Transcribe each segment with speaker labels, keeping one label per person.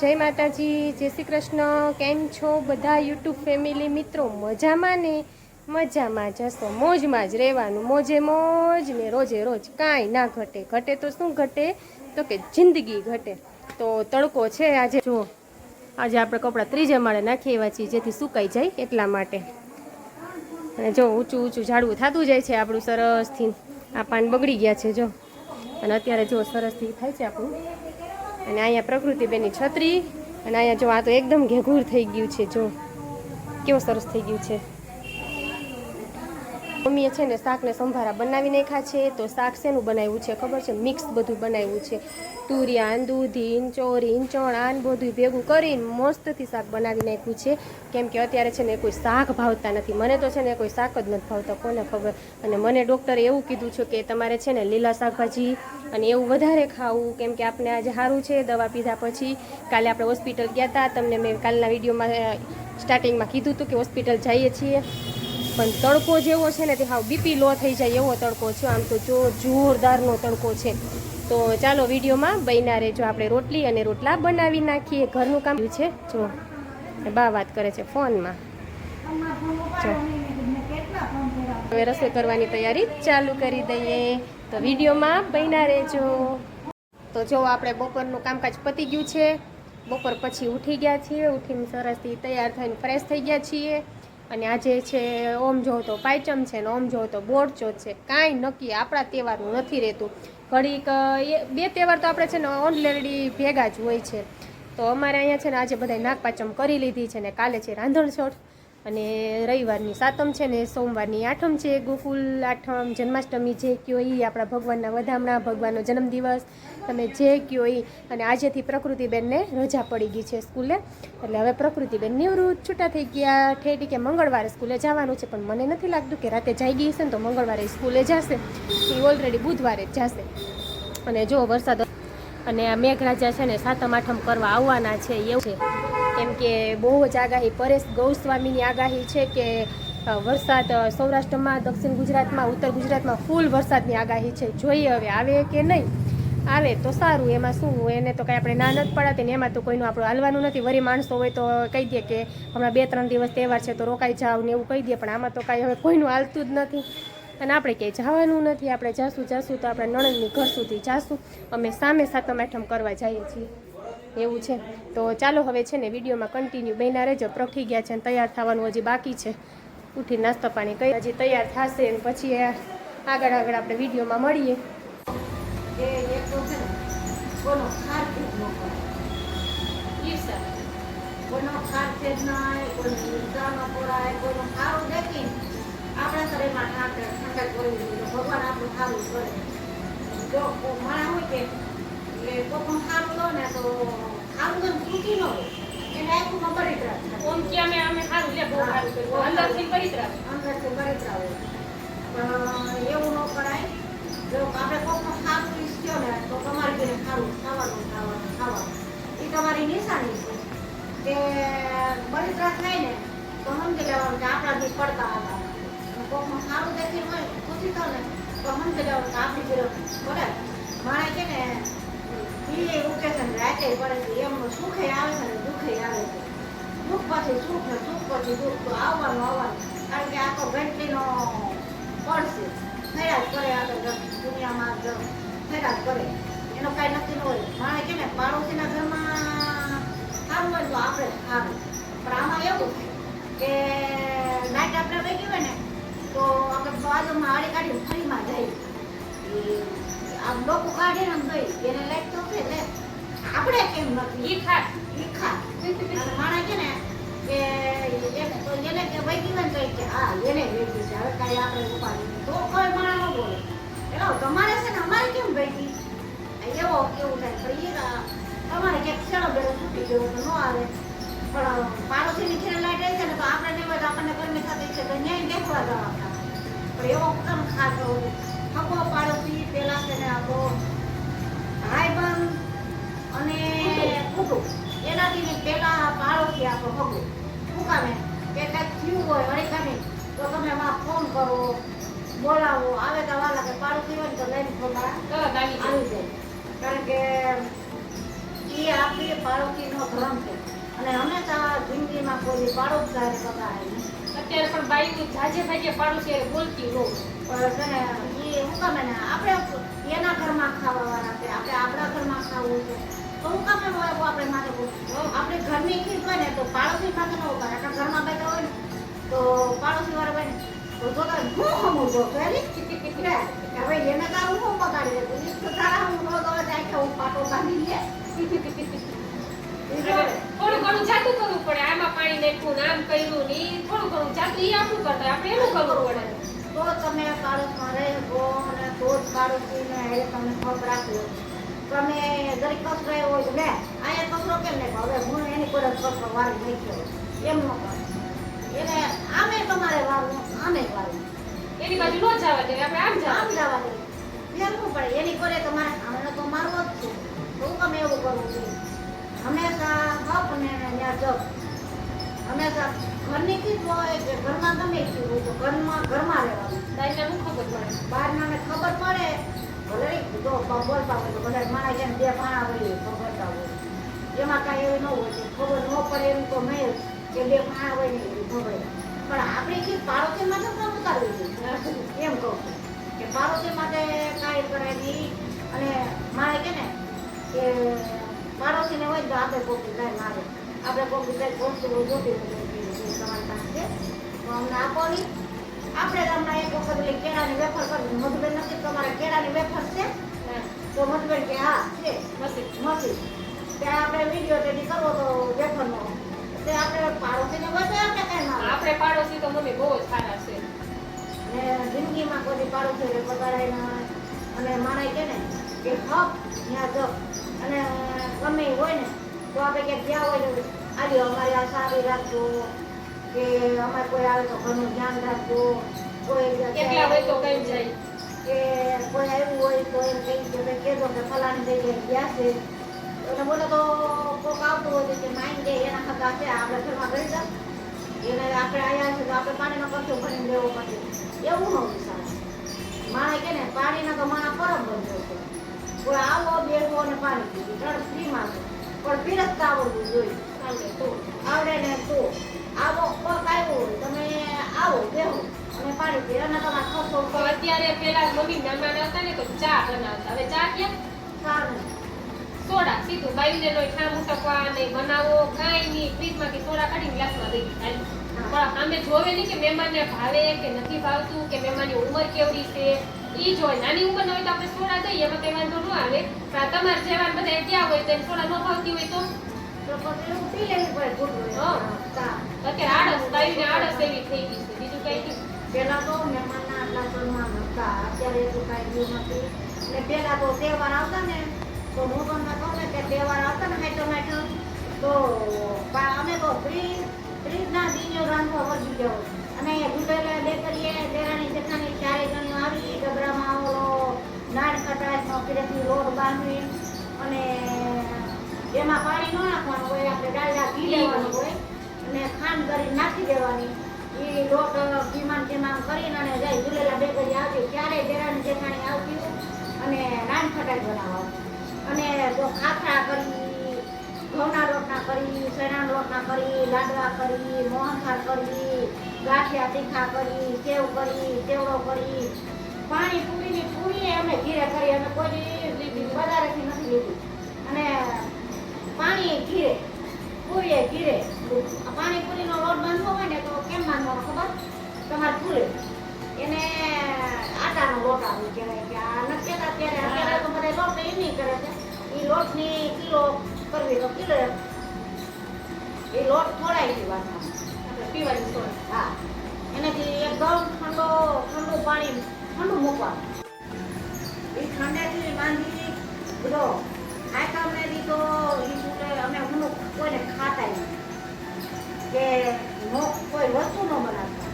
Speaker 1: જય માતાજી, જય શ્રી કૃષ્ણ. કેમ છો બધા યુટ્યુબ ફેમિલી મિત્રો? મજામાં ને? મજામાં જશો મોજમાં જ રહેવાનું. મોજે મોજ ને રોજે રોજ કાંઈ ના ઘટે. ઘટે તો શું ઘટે? તો કે જિંદગી ઘટે. તો તડકો છે આજે. જો, આજે આપણે કપડાં ત્રીજે માળે નાખી એવા છીએ, જેથી સુકાઈ જાય એટલા માટે. અને જો, ઊંચું ઊંચું ઝાડવું થતું જાય છે આપણું સરસથી આ પાન બગડી ગયા છે, જો. અને અત્યારે જો સરસથી થાય છે આપણું. અને અહીંયા પ્રકૃતિબેનની છત્રી, અને અહીંયા જો આ તો એકદમ ઘેઘૂર થઈ ગયું છે, જો. કેવું સરસ થઈ ગયું છે. મમ્મીએ છે ને શાકને સંભારા બનાવી નાખ્યા છે, તો શાક શેનું બનાવ્યું છે ખબર છે? મિક્સ બધું બનાવ્યું છે. તુરિયાન, દૂધીન, ચોરીન, ચણાન બધું ભેગું કરીને મસ્તથી શાક બનાવી નાખ્યું છે. કેમ કે અત્યારે છે ને કોઈ શાક ભાવતા નથી. મને તો છે ને કોઈ શાક જ નથી ભાવતા, કોને ખબર? અને મને ડૉક્ટરે એવું કીધું છે કે તમારે છે ને લીલા શાકભાજી અને એવું વધારે ખાવું. કેમ કે આપણે આજે સારું છે, દવા પીધા પછી. કાલે આપણે હોસ્પિટલ ગયા હતા તમને મેં કાલના વિડીયોમાં સ્ટાર્ટિંગમાં કીધું હતું કે હોસ્પિટલ જઈએ છીએ. પણ તડકો જેવો છે ને, તે હાવ બીપી લો થઈ જાય એવો તડકો છે. આમ તો જો જોરદારનો તડકો છે. તો ચાલો વિડીયોમાં બન્યા રહેજો. આપણે રોટલી અને રોટલા બનાવી નાખીએ. ઘરનું કામ છે. જો, બા વાત કરે છે ફોનમાં. જો, હવે રસોઈ કરવાની તૈયારી ચાલુ કરી દઈએ. તો વિડીયોમાં બન્યા રહેજો. તો જો, આપણે બપોરનું કામકાજ પતી ગયું છે. બપોર પછી ઉઠી ગયા છીએ. ઉઠીને સરસથી તૈયાર થઈને ફ્રેશ થઈ ગયા છીએ. અને આજે છે, ઓમ જોવો તો પાયચમ છે ને ઓમ જોવો તો બોરચોથ છે. કાંઈ નક્કી આપણા તહેવારનું નથી રહેતું. ઘડીક એ, બે તહેવાર તો આપણે છે ને ઓનલેરેડી ભેગા જ હોય છે. તો અમારે અહીંયા છે ને આજે બધા નાગપાચમ કરી લીધી છે ને કાલે છે રાંધણછોડ. અને રવિવારની સાતમ છે ને સોમવારની આઠમ છે. ગોકુલ આઠમ, જન્માષ્ટમી જે કયો એ આપણા ભગવાનના વધામણા, ભગવાનનો જન્મદિવસ તમે જે કયો એ અને આજેથી પ્રકૃતિબેનને રજા પડી ગઈ છે સ્કૂલે. એટલે હવે પ્રકૃતિબેન નિવૃત્ત છૂટા થઈ ગયા. ઠેઠી કે મંગળવારે સ્કૂલે જવાનું છે. પણ મને નથી લાગતું કે રાતે જઈ ગઈ હશે ને તો મંગળવારે સ્કૂલે જશે. એ ઓલરેડી બુધવારે જ જશે. અને જો વરસાદ અને આ મેઘરાજા છે ને સાતમ, આઠમ કરવા આવવાના છે એવું છે. કેમ કે બહુ જ આગાહી પરેશ ગૌસ્વામીની આગાહી છે કે વરસાદ સૌરાષ્ટ્રમાં, દક્ષિણ ગુજરાતમાં, ઉત્તર ગુજરાતમાં ફૂલ વરસાદની આગાહી છે. જોઈએ હવે આવે કે નહીં? આવે તો સારું, એમાં શું એને તો કાંઈ આપણે ના નથી પડાતી ને એમાં તો કોઈનું આપણું હાલવાનું નથી. વરી માણસો હોય તો કહી દે કે, હમણાં બે ત્રણ દિવસ તહેવાર છે તો રોકાઈ જાવ ને એવું કહી દે. પણ આમાં તો કાંઈ હવે કોઈનું હાલતું જ નથી. અને આપણે ક્યાંય જવાનું નથી. આપણે જાશું જાશું તો આપણે નણંદની ઘર સુધી જાશું. અમે સામે સાતમ આઠમ કરવા જઈએ છીએ. એવું છે. તો ચાલો હવે છે ને વિડીયોમાં કન્ટિન્યુ બહેના રહેજો. પ્રખી ગયા છે અને તૈયાર થવાનું હજી બાકી છે. ઉઠી નાસ્તો પાણી કઈ હજી તૈયાર થશે અને પછી આગળ આગળ આપણે વિડીયોમાં મળીએ.
Speaker 2: ખાર આપણા ભગવાન આપણું સારું કરે. જો કોઈ હોય કે એટલે કોકનું સારું લો ને તો સારું તો તૂટી ન હોય. એને આખું
Speaker 1: ઓમ અમે સારું લે બહુ સારું અંદરથી.
Speaker 2: પણ એવું ન કરાય. જો આપણે કોકનું સારું ઈચ્છ્યો ને તો તમારી સારું ખાવાનું ખાવાનું ખાવાનું. એ તમારી નિશાની છે. કે બળતરા થાય ને તો સમજી લેવાનું કે આપણાથી પડતા હતા. કોકનું સારું દેખી હોય ખુશી થાય ને તો સમજી લેવાનું કે આપણી ઘરે પડે. છે ને એ ઉઠે છે પડે છે એમનું સુખે આવે છે ને દુઃખે આવે છે. દુઃખ પછી સુખ ને સુખ પછી દુઃખ. તો આવવાનું આવવાનું. કારણ કે આખો તો પડશે થયા જ કરે આગળ દુનિયામાં થયા જ કરે. એનો કાંઈ નક્કી ન હોય. માણે કે ને પાડોશીના ઘરમાં સારું આપણે સારું પણ આમાં એવું કે નાઈટ આપણે વહી ગયું હોય ને, તો આપણે બાજુમાં આડી કાઢી ફરીમાં જાય એ આમ લોકો કાઢીને આમ ગઈ એને લાઈટ તો કે લે આપણે કેમ નથી?
Speaker 1: ઈ ખા
Speaker 2: ઈ ખા અને માણા કે ને કે એક તો એને કે ભાઈ હોય ને તો કે હા એને વેચી છે. હવે કાંઈ આપણે ઉપાડી તો કોઈ માણસ ન બોલે. એટલે તમારે છે ને અમારે કેમ ભેગી એવો કેવું થાય. પણ એ તમારે ક્યાંક છેડો બેડો છૂટી ગયો તો ન આવે. પણ પાડોશીની લાઈટ આવી છે ને તો આપણે હોય તો આપણને ગરમી થતી છે તો ન્યાય દેખવા જવા પણ એવો કમ ખાતો હકો પાડોશી પેલા તેને આપો આપણો ભાઈબંધ અને કુટુંબ. એનાથી પેલા પાડોશી આપણો હકો શું કામે? કે કંઈક થયું હોય અડીકાને તો તમે માં ફોન કરો બોલાવો. આવે તો વાલા કે પાડોશી હોય તો લઈને ખબર
Speaker 1: તરત આવી જાય.
Speaker 2: કારણ કે એ આપણી પાડોશીનો ભ્રમ છે. અને હંમેશા જિંદગીમાં કોઈ પાડોશદાર નહીં.
Speaker 1: અત્યારે પણ બાઈક જાજે ભાગે પાડોશી બોલતી હોઉં
Speaker 2: પણ એ હું કામે ને આપણે એના ઘરમાં ખાવાવાળા છે. આપણે આપણા ઘરમાં ખાવું છે. તો હું કામે આપણે બોલું આપણે ઘરની ખીર હોય ને તો પાડોશી માથે ન ઊભા આપણા ઘરમાં બેઠા હોય ને તો પાડોશી વાળા હોય ને તો જોતા હું હમું જો કે હવે એને તારું હું બગાડી દે? તો તારા હું રોજ હવે જાય હું પાટો બાંધી લે.
Speaker 1: થોડું ઘણું જાતું કરવું પડે. આમાં પાણી નાખ્યું ને આમ કર્યું ને થોડું ઘણું જાતું. એ આપણું કરતા આપણે એનું કરવું પડે.
Speaker 2: તો તમે બાળકમાં રહેવો અને તો જ પાડોશીને એ તમને ખબર રાખવો તમે દરેક કચરો એવો જ લે અહીંયા કચરો કેમ ને હવે હું એની પર કચરો વાળી નાખ્યો એમ ન કરો. એને આમે તમારે વારવું આમે જ વાળવું.
Speaker 1: એની બાજુ ન જવા દે આપણે આમ જવા
Speaker 2: આમ જવા દે શું પડે. એની કરે તમારે આમને તો મારવો જ છે. તો હું તમે એવું કરવું જોઈએ હંમેશા હક ને જપ હંમેશા ઘરની ચીજ હોય કે ઘરમાં તમે ચીજ હોય તો ઘરમાં ઘરમાં રહેવાનું.
Speaker 1: દાઈને શું ખબર પડે?
Speaker 2: બહારના ને ખબર પડે. ભલે તો બોલતા હોય તો બધા માણસ જેમ બે પાણા હોય ખબરતા હોય. એમાં કાંઈ એવું ન હોય ખબર ન પડે એમ તો નહીં. કે બે પાણા હોય ને એવી ખબર પણ આપણે જે પાડોશી માટે પણ ઉતારવી જોઈએ. એમ કહું કે પાડોશી માટે કાંઈ કરાય નહીં. અને મારે કે ને કે પાડોશીને હોય તો આપણે કોઈ કાંઈ મારે આપણે કોઈ કાંઈ વસ્તુ જોતી તમારી પાસે. તો અમને આપોની. આપણે હમણાં એક વખત એટલે કેળાની વેફર કરવી. મધુબેન નથી તમારે કેળાની વેફર છે? તો મધુબેન કે હા છે. નથી. ત્યાં આપણે વીડિયો રેડી કરવો તો વેફરનો. તે આપણે પાડોશીને તો આપણે કાંઈ ના
Speaker 1: આપણે પાડોશી તો મમ્મી બહુ જ સારા છે.
Speaker 2: ને જિંદગીમાં કોઈ પાડોશી પકડાય ના અને મારા કે ને કે હક ત્યાં જપ. અને ગમે હોય ને તો આપણે ક્યાંક ગયા હોય તો આજે અમારી આ સારી રાખજો કે અમારે કોઈ આવે તો ઘરનું ધ્યાન રાખજો. કોઈ
Speaker 1: એકલા હોય તો કઈ જાય.
Speaker 2: કે કોઈ આવ્યું હોય તો એમ કહી કે ભાઈ કહેજો કે ફલાણી જગ્યાએ ગયા છે. અને બોલો તો કોક આવતું હોય કે માઇન્ડ દે એના કરતા છે આપણે ઘરમાં ગઈ દો એને આપણે આવ્યા છે તો આપણે પાણીનો ખર્ચો ભરીને દેવો પડે. એવું ન વિચાર માણે કે ને પાણીના તો મારા પરમ બનતો છે. કોઈ આવો બેવો અને પાણી ત્રણ ફ્રીમાં છે. પણ પીરસતા આવડવું જોઈએ.
Speaker 1: આવડે તો
Speaker 2: ને તો આવો પગ આવ્યો તમે આવો બેહો. અને પાણી પીવો અને તમારા ખર્ચો
Speaker 1: તો અત્યારે પેલા મમ્મી નાના હતા ને તો ચા બનાવતા. હવે ચા કેમ
Speaker 2: સારું
Speaker 1: સોડા. સીધું બાયુને નો ઠામ ઉટકવા ને બનાવો કાંઈ નહીં. ફ્રીજમાંથી સોડા કાઢીને ગ્લાસમાં દઈ દીધા પણ અમે જોવે નહીં કે મહેમાનને ભાવે કે નથી ભાવતું કે મહેમાનની ઉંમર કેવડી છે. ઈ જોઈ નાની ઉંમર હોય તો આપણે દઈએ કઈ વાંધો ન આવે? પણ તમારે જેવા બધા ક્યાં હોય તો થોડા ન ભાવતી હોય તો?
Speaker 2: તો.
Speaker 1: અત્યારે આળસ આળસ એવી થઈ ગઈ છે. બીજું કઈ નહીં.
Speaker 2: પેલા તો મહેમાનના આટલા સન્માન હતા અત્યારે એટલું કાંઈ રહ્યું નથી. ને પેલા તો તહેવાર આવતા ને, તો હું તમને કહું ને કે તહેવાર આવતા ને મેઠો મેઠો તો અમે તો ત્રીસ ના દિનો રાંધવા મળી જાવ અને ગુંડેલા બે કરીએ દેરાણી જેઠાણી ચારે જણીઓ આવી ડબરામાં ઓલો નાળ કટાશનો ફીરેથી રોડ બાંધવી અને એમાં પાણી ન નાખવાનું હોય આપણે ડાળડા ઘી લેવાનું હોય અને ખાંડ કરી નાખી દેવાની. એ લોટ ધીમાન ધીમાન કરીને અને જાય ઝૂલેલા બે ઘડી આવતી ત્યારે બેરાની જેઠાણી આવતી અને રાન ખટાઈ બનાવવા. અને જો ખાખરા કરી ઘઉંના રોટના કરી ચણાના રોટના કરી લાડવા કરી મોહનથાળ કરી ગાંઠિયા તીખા કરી સેવ કરી તેવડો કરી. પાણી પૂરીની પૂરી અમે ઘીરે કરી અમે કોઈ વધારેથી નથી લીધી. અને પાણી ઘીરે, પૂરીએ ઘીરે. આ પાણીપુરીનો લોટ બાંધવો હોય ને તો કેમ બાંધવાનો ખબર? તમારે પૂરે. એને આટાનો લોટ આવે કે આ નથી અત્યારે અત્યારે તો બધા લોટ એ નહીં કરે છે. એ લોટની કિલો કરવી તો કિલો એ લોટ થોડાય છે
Speaker 1: વાત પીવાની સોડા
Speaker 2: હા. એનાથી એકદમ ઠંડો, ઠંડુ પાણી ઠંડુ મૂકવા એ ઠંડેથી બાંધી બધો આઈટમને દીધો એ શું કોઈને ખાતા કે કોઈ વસ્તુ ન બનાવતા.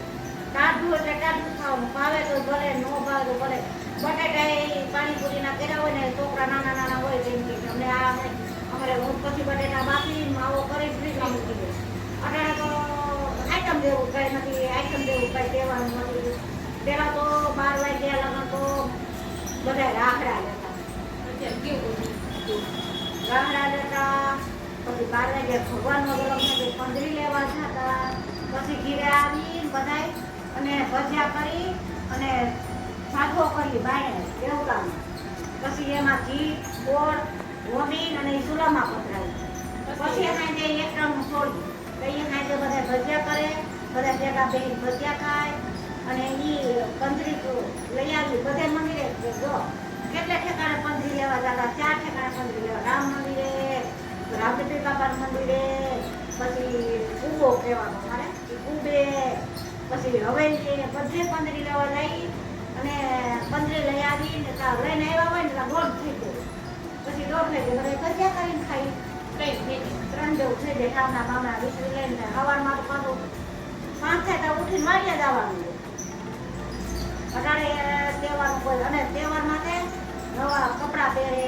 Speaker 2: ટાઢું એટલે ટાઢું ખાવાનું. ભાવે તો ભલે ન ભાવે તો ભલે. બટાકા એ પાણીપુરીના કર્યા હોય ને છોકરા નાના નાના હોય જેમ કે અમને આ અમે અમારે હું પછી બટેટા બાફી માવો કરી ફ્રીજમાં મૂકી દે. અટાણે તો આઈટમ દેવું કાંઈ નથી આઈટમ દેવું કાંઈ દેવાનું નથી. પહેલાં તો બાર વાગ્યા લગન તો બધા રાખડા લેતા. ગામડા જતા પછી બાર ભગવાનનો ગરમ થાય પંદરી લેવા જતા. પછી ઘીરે આવી બધાય અને ભજીયા કરી અને સાધવો કરી બાયણે દેવતામાં પછી એમાં ઘી, ગોળ વમીન અને ચૂલામાં પધરાવી પછી એના એક રંગ છોડી. તો એ ખાઈ બધા ભજીયા કરે. બધા ભેગા બે ભજીયા ખાય અને એ પંદરી લઈ આવી. બધે મંદિરે જો. કેટલા ઠેકાણે પંદરી લેવા જતા? ચાર ઠેકાણે પંદરી લેવા રામદેવ મંદિરે પછી કુબો કહેવાનો મારે. કુબે પછી હવેલી પંદરે પંદરી લેવા લઈ અને પંદરે લઈ આવી ને ત્યાં લઈને આવ્યા હોય ને ત્યાં દોઢ થઈ ગયો. પછી દોઢ થઈ ગયો બધા કજિયા કરીને ખાઈ ત્રણ જેવું થઈ જાય. ઠામના બામણા વિસરી લઈને સવારમાં તો પાછું પાંચ થાય તો ઉઠીને માર્યા જવાનું અટાણે તહેવાર કોઈ અને તહેવારમાં નવા કપડાં પહેરે.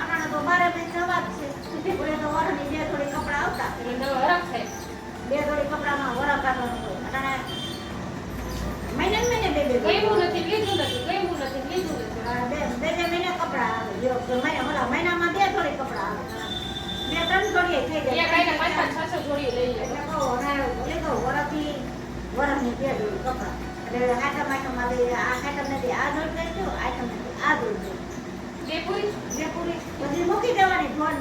Speaker 2: અટાણે તો બારે મહિને નવા જ છે કોઈ તો વરની બે થોડી કપડાં આવતા. બે થોડી કપડામાં વરખ કાઢવાનું હોય અટાણે મહિને મહિને બે બે નથી હા, બે બે બે મહિને કપડાં આવે. જો તો મહિને ઓલા મહિનામાં બે થોડી કપડાં આવે. બે ત્રણ જોડી થઈ જાય. એટલે કહો અને ભલે કહો વરસથી વરસની બે જોડી કપડાં. એટલે આઠમ આઠમમાં લઈ આ આઠમ નથી આ જોડ લઈશું આઈટમ નથી આ જોડી લઈશું. જે પૂરી. બધી મૂકી દેવાની ફોન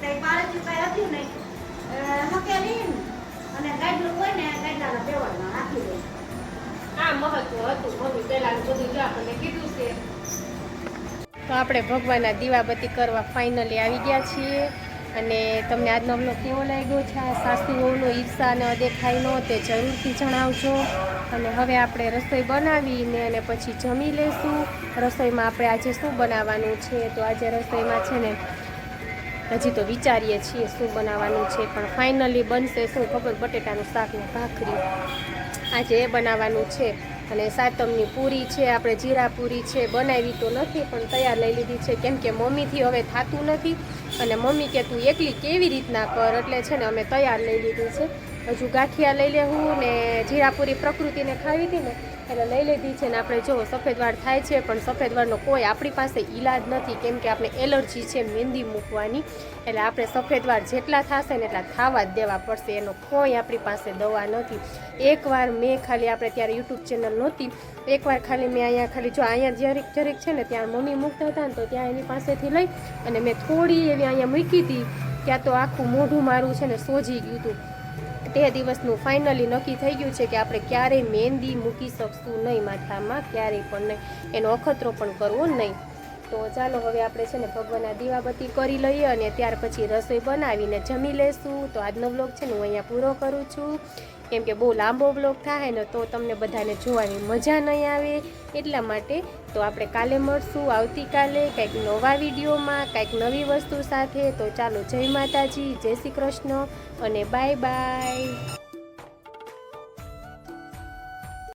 Speaker 2: કઈ પાડેથી કઈ હતું નહીં. નહીં. અને ગાડલું હોય ને ગાડલાના દેવાળમાં રાખી દે.
Speaker 1: આ મહત્વ હતું મમ્મી પહેલાનું બધું જો આપણને કીધું છે. તો આપણે ભગવાનના દીવાબત્તી કરવા ફાઇનલી આવી ગયા છીએ. અને તમને આજનો બ્લોગ કેવો લાગ્યો છે? આ વહુનો ઈર્ષા અને અદેખાઈ નો તે જરૂરથી જણાવજો. અને હવે આપણે રસોઈ બનાવીને અને પછી જમી લઈશું રસોઈમાં આપણે આજે શું બનાવવાનું છે? તો આજે રસોઈમાં છે ને હજી તો વિચારીએ છીએ શું બનાવવાનું છે, પણ ફાઇનલી બનશે શું ખબર? બટેટાનું શાક ને ભાખરી. આજે એ બનાવવાનું છે અને સાતમની પૂરી છે, આપણે જીરા પૂરી છે, બનાવી તો નથી, પણ તૈયાર લઈ લીધી છે. કેમ કે મમ્મીથી હવે થતું નથી અને મમ્મી કે તું એકલી કેવી રીતના કર? એટલે છે ને અમે તૈયાર લઈ લીધી છે. હજુ ગાંઠિયા લઈ લેવું ને જીરાપુરી પ્રકૃતિને ખાવી હતી ને એટલે લઈ લીધી છે ને આપણે જો સફેદ વાળ થાય છે પણ સફેદ વાળનો કોઈ આપણી પાસે ઈલાજ નથી કેમ કે આપણે એલર્જી છે મહેંદી મૂકવાની એટલે આપણે સફેદ વાળ જેટલા થશે ને એટલા થાવા જ દેવા પડશે. એનો કોઈ આપણી પાસે દવા નથી. એકવાર મેં ખાલી આપણે ત્યારે યુટ્યુબ ચેનલ નહોતી. એકવાર ખાલી મેં અહીંયા ખાલી જો અહીંયા જરીક જરીક છે ને ત્યાં મમ્મી મૂકતા હતા ને તો ત્યાં એની પાસેથી લઈ અને મેં થોડી એવી અહીંયા મૂકી હતી. ત્યાં તો આખું મોઢું મારું છે ને સોજી ગયું હતું. તે દિવસનું ફાઇનલી નક્કી થઈ ગયું છે કે આપણે ક્યારેય મહેંદી મૂકી શકશું નહીં માથામાં, ક્યારેય પણ નહીં. એનો અખતરો પણ કરવો નહીં. તો ચાલો હવે આપણે છે ને ભગવાનના દીવાબત્તી કરી લઈએ અને ત્યાર પછી રસોઈ બનાવીને જમી લેશું. તો આજનો બ્લોગ છે ને હું અહીંયા પૂરો કરું છું. કેમ કે બહુ લાંબો બ્લોગ થાય ને તો તમને બધાને જોવાની મજા નહીં આવે. એટલા માટે તો આપણે કાલે મળશું, આવતીકાલે કંઈક નવા વિડીયોમાં, કંઈક નવી વસ્તુ સાથે. તો ચાલો જય માતાજી, જય શ્રી કૃષ્ણ અને બાય બાય.